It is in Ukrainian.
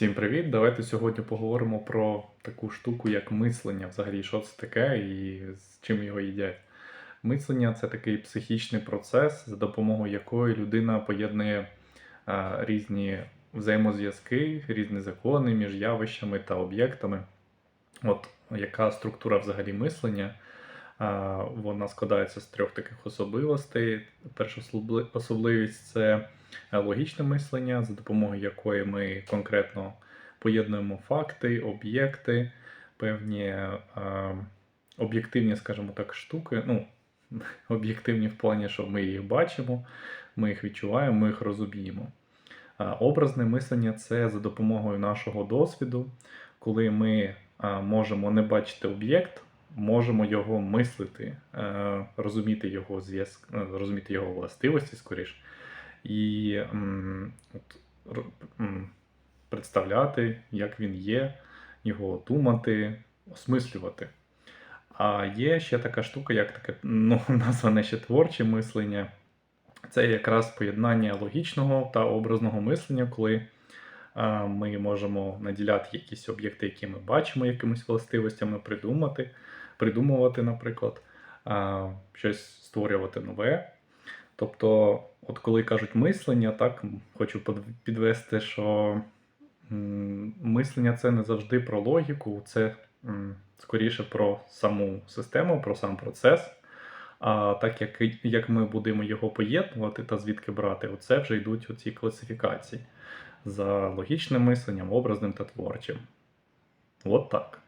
Всім привіт! Давайте сьогодні поговоримо про таку штуку, як мислення. Взагалі, що це таке і з чим його їдять. Мислення це такий психічний процес, за допомогою якої людина поєднує а, різні взаємозв'язки, різні закони між явищами та об'єктами. От яка структура взагалі мислення? Вона складається з трьох таких особливостей. Перша особливість це е, логічне мислення, за допомогою якої ми конкретно поєднуємо факти, об'єкти, певні е, об'єктивні, скажімо так, штуки. Ну, об'єктивні в плані, що ми їх бачимо, ми їх відчуваємо, ми їх розуміємо. Образне мислення це за допомогою нашого досвіду, коли ми можемо не бачити об'єкт, можемо його мислити, е, розуміти його зв'язк, е, розуміти його властивості скоріш, і от, представляти, як він є, його думати, осмислювати. А є ще така штука, як таке ну, назване ще творче мислення. Це якраз поєднання логічного та образного мислення, коли ми можемо наділяти якісь об'єкти, які ми бачимо, якимись властивостями, придумати, придумувати, наприклад, щось створювати нове. Тобто, от коли кажуть мислення, так хочу підвести, що мислення це не завжди про логіку, це скоріше про саму систему, про сам процес. А так як, як ми будемо його поєднувати та звідки брати, оце вже йдуть оці класифікації за логічним мисленням, образним та творчим. От так.